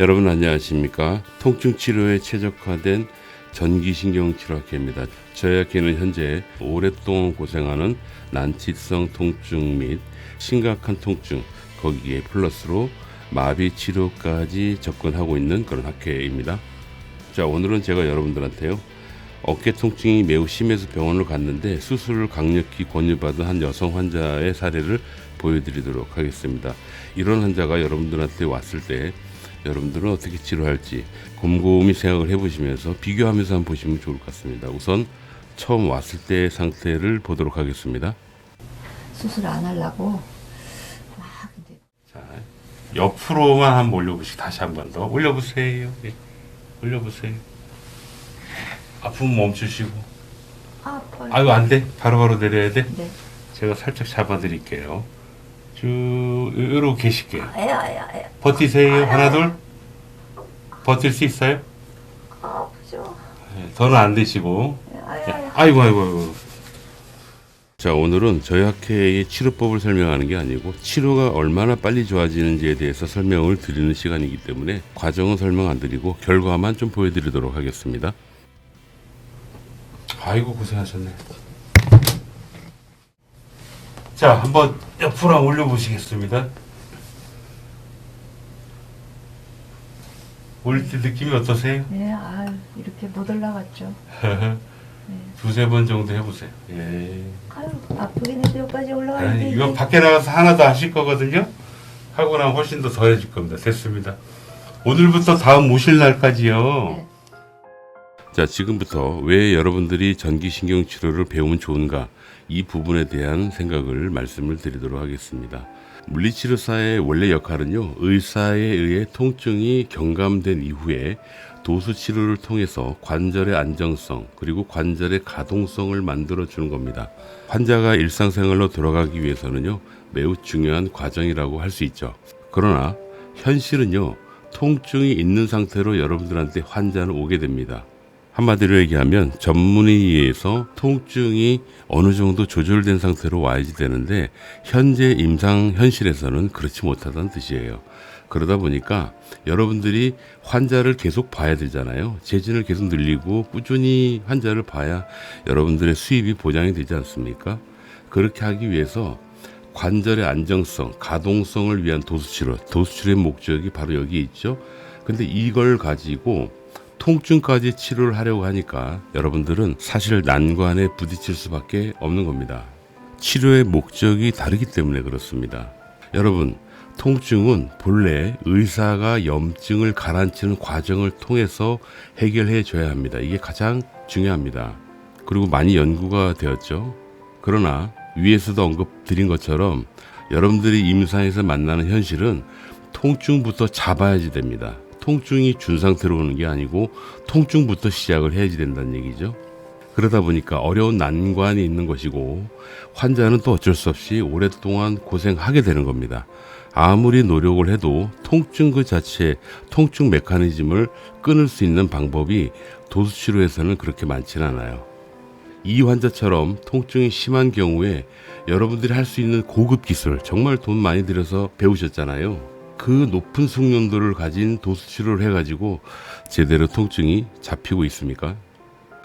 여러분 안녕하십니까? 통증 치료에 최적화된 전기신경치료학회입니다. 저희 학회는 현재 오랫동안 고생하는 난치성 통증 및 심각한 통증 거기에 플러스로 마비 치료까지 접근하고 있는 그런 학회입니다. 자 오늘은 제가 여러분들한테요 어깨 통증이 매우 심해서 병원을 갔는데 수술을 강력히 권유받은 한 여성 환자의 사례를 보여드리도록 하겠습니다. 이런 환자가 여러분들한테 왔을 때 여러분들은 어떻게 치료할지 곰곰이 생각을 해보시면서 비교하면서 한번 보시면 좋을 것 같습니다. 우선 처음 왔을 때 상태를 보도록 하겠습니다. 수술 안 하려고 막 이제 자, 옆으로만 한번 올려보시고 다시 한 번 더 올려보세요. 예. 올려보세요. 아프면 멈추시고. 아파요. 아유 안 돼. 바로바로 내려야 돼. 네. 제가 살짝 잡아드릴게요. 쭉 이러고 계실게요. 에야야야 버티세요. 하나 둘. 버틸 수 있어요? 아프죠. 네, 더는 안 되시고. 아이고 아이고 아이고. 자 오늘은 저희 학회의 치료법을 설명하는 게 아니고 치료가 얼마나 빨리 좋아지는지에 대해서 설명을 드리는 시간이기 때문에 과정은 설명 안 드리고 결과만 좀 보여드리도록 하겠습니다. 아이고 고생하셨네. 자 한번 옆으로 올려보시겠습니다. 올릴 때 느낌이 어떠세요? 네, 아 이렇게 못 올라갔죠. 두세 번 정도 해보세요. 예. 아유 아프긴 해도 여기까지 올라가는데 아니, 이거 밖에 나가서 하나 더 하실 거거든요. 하고 나면 훨씬 더 더해질 겁니다. 됐습니다. 오늘부터 다음 오실 날까지요. 네. 자, 지금부터 왜 여러분들이 전기신경 치료를 배우면 좋은가 이 부분에 대한 생각을 말씀을 드리도록 하겠습니다. 물리치료사의 원래 역할은요, 의사에 의해 통증이 경감된 이후에 도수 치료를 통해서 관절의 안정성 그리고 관절의 가동성을 만들어 주는 겁니다. 환자가 일상생활로 돌아가기 위해서는요, 매우 중요한 과정이라고 할 수 있죠. 그러나 현실은요, 통증이 있는 상태로 여러분들한테 환자는 오게 됩니다. 한마디로 얘기하면 전문의에 의해서 통증이 어느 정도 조절된 상태로 와야지 되는데 현재 임상 현실에서는 그렇지 못하다는 뜻이에요. 그러다 보니까 여러분들이 환자를 계속 봐야 되잖아요. 재진을 계속 늘리고 꾸준히 환자를 봐야 여러분들의 수입이 보장이 되지 않습니까? 그렇게 하기 위해서 관절의 안정성, 가동성을 위한 도수치료, 도수치료의 목적이 바로 여기 있죠. 근데 이걸 가지고 통증까지 치료를 하려고 하니까 여러분들은 사실 난관에 부딪힐 수밖에 없는 겁니다. 치료의 목적이 다르기 때문에 그렇습니다. 여러분, 통증은 본래 의사가 염증을 가라앉히는 과정을 통해서 해결해 줘야 합니다. 이게 가장 중요합니다. 그리고 많이 연구가 되었죠. 그러나 위에서도 언급드린 것처럼 여러분들이 임상에서 만나는 현실은 통증부터 잡아야지 됩니다. 통증이 준 상태로 오는 게 아니고 통증부터 시작을 해야지 된다는 얘기죠. 그러다 보니까 어려운 난관이 있는 것이고 환자는 또 어쩔 수 없이 오랫동안 고생하게 되는 겁니다. 아무리 노력을 해도 통증 그 자체, 통증 메커니즘을 끊을 수 있는 방법이 도수치료에서는 그렇게 많지는 않아요. 이 환자처럼 통증이 심한 경우에 여러분들이 할 수 있는 고급 기술, 정말 돈 많이 들여서 배우셨잖아요. 그 높은 숙련도를 가진 도수치료를 해가지고 제대로 통증이 잡히고 있습니까?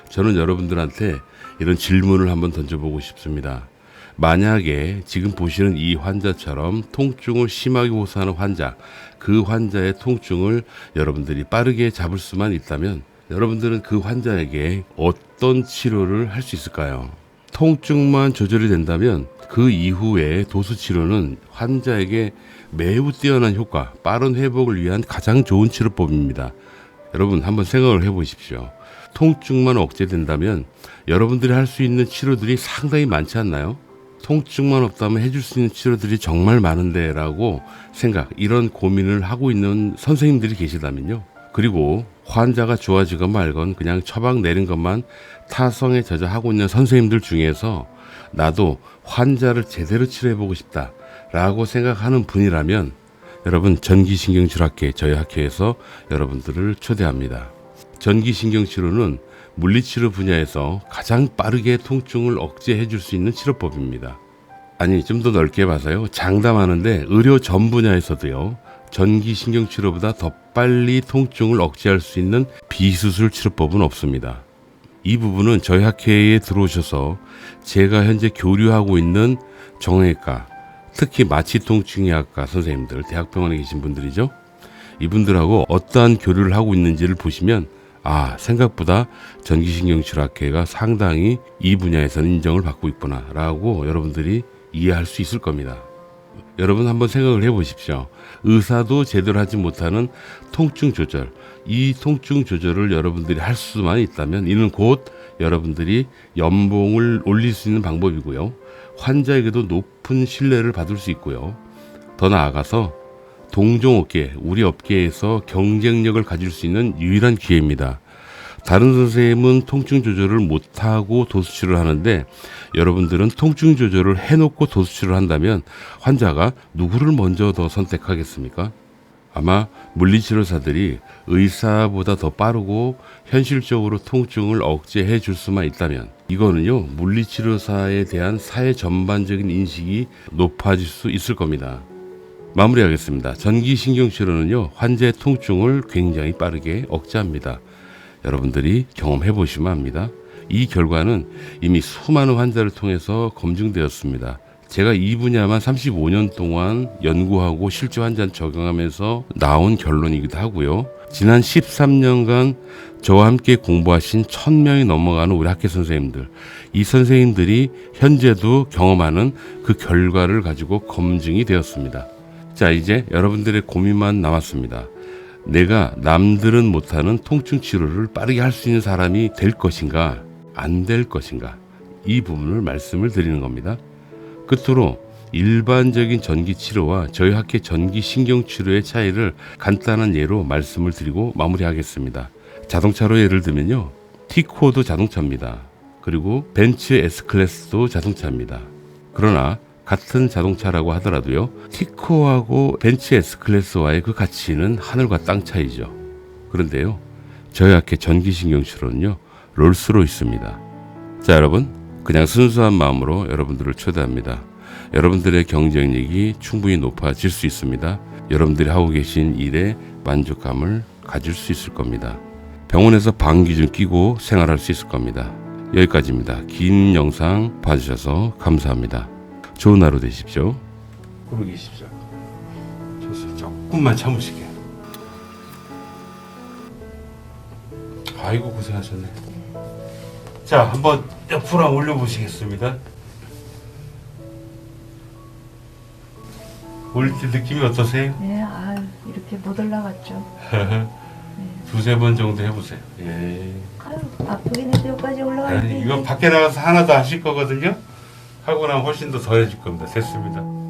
저는 여러분들한테 이런 질문을 한번 던져보고 싶습니다. 만약에 지금 보시는 이 환자처럼 통증을 심하게 호소하는 환자, 그 환자의 통증을 여러분들이 빠르게 잡을 수만 있다면 여러분들은 그 환자에게 어떤 치료를 할 수 있을까요? 통증만 조절이 된다면 그 이후에 도수 치료는 환자에게 매우 뛰어난 효과, 빠른 회복을 위한 가장 좋은 치료법입니다. 여러분 한번 생각을 해 보십시오. 통증만 억제된다면 여러분들이 할 수 있는 치료들이 상당히 많지 않나요? 통증만 없다면 해줄 수 있는 치료들이 정말 많은데 라고 생각, 이런 고민을 하고 있는 선생님들이 계시다면요. 그리고 환자가 좋아지건 말건 그냥 처방 내린 것만 타성에 젖어 하고 있는 선생님들 중에서 나도 환자를 제대로 치료해보고 싶다 라고 생각하는 분이라면 여러분 전기신경치료학회 저희 학회에서 여러분들을 초대합니다. 전기신경치료는 물리치료 분야에서 가장 빠르게 통증을 억제해 줄 수 있는 치료법입니다. 아니 좀 더 넓게 봐서요. 장담하는데 의료 전 분야에서도요. 전기 신경 치료보다 더 빨리 통증을 억제할 수 있는 비수술 치료법은 없습니다. 이 부분은 저희 학회에 들어오셔서 제가 현재 교류하고 있는 정형외과, 특히 마취통증의학과 선생님들, 대학병원에 계신 분들이죠. 이분들하고 어떠한 교류를 하고 있는지를 보시면 아 생각보다 전기신경치료학회가 상당히 이 분야에서는 인정을 받고 있구나라고 여러분들이 이해할 수 있을 겁니다. 여러분 한번 생각을 해보십시오. 의사도 제대로 하지 못하는 통증 조절, 이 통증 조절을 여러분들이 할 수만 있다면 이는 곧 여러분들이 연봉을 올릴 수 있는 방법이고요. 환자에게도 높은 신뢰를 받을 수 있고요. 더 나아가서 동종 업계, 우리 업계에서 경쟁력을 가질 수 있는 유일한 기회입니다. 다른 선생님은 통증 조절을 못하고 도수치를 하는데 여러분들은 통증 조절을 해놓고 도수치를 한다면 환자가 누구를 먼저 더 선택하겠습니까? 아마 물리치료사들이 의사보다 더 빠르고 현실적으로 통증을 억제해 줄 수만 있다면 이거는요 물리치료사에 대한 사회 전반적인 인식이 높아질 수 있을 겁니다. 마무리하겠습니다. 전기신경치료는요 환자의 통증을 굉장히 빠르게 억제합니다. 여러분들이 경험해 보시면 합니다. 이 결과는 이미 수많은 환자를 통해서 검증되었습니다. 제가 이 분야만 35년 동안 연구하고 실제 환자 적용하면서 나온 결론이기도 하고요. 지난 13년간 저와 함께 공부하신 1000명이 넘어가는 우리 학회 선생님들, 이 선생님들이 현재도 경험하는 그 결과를 가지고 검증이 되었습니다. 자, 이제 여러분들의 고민만 남았습니다. 내가 남들은 못하는 통증 치료를 빠르게 할 수 있는 사람이 될 것인가, 안 될 것인가, 이 부분을 말씀을 드리는 겁니다. 끝으로 일반적인 전기 치료와 저희 학회 전기 신경 치료의 차이를 간단한 예로 말씀을 드리고 마무리하겠습니다. 자동차로 예를 들면요. 티코도 자동차입니다. 그리고 벤츠 S 클래스도 자동차입니다. 그러나 같은 자동차라고 하더라도요. 티코하고 벤츠 S 클래스와의 그 가치는 하늘과 땅 차이죠. 그런데요. 저희 학회 전기 신경 치료는요. 롤스로이스입니다. 자, 여러분. 그냥 순수한 마음으로 여러분들을 초대합니다. 여러분들의 경쟁력이 충분히 높아질 수 있습니다. 여러분들이 하고 계신 일에 만족감을 가질 수 있을 겁니다. 병원에서 방귀 좀 끼고 생활할 수 있을 겁니다. 여기까지입니다. 긴 영상 봐주셔서 감사합니다. 좋은 하루 되십시오. 거기 계십시오. 좋습니다. 조금만 참으시게. 아이고 고생하셨네. 자, 한번 옆으로 한번 올려보시겠습니다. 올릴 때 느낌이 어떠세요? 네, 아 이렇게 못 올라갔죠. 두세 번 정도 해보세요. 예. 아유, 아프긴 해도 여기까지 아니, 이거 밖에 나가서 하나 더 하실 거거든요. 하고 나면 훨씬 더 덜해질 겁니다. 됐습니다.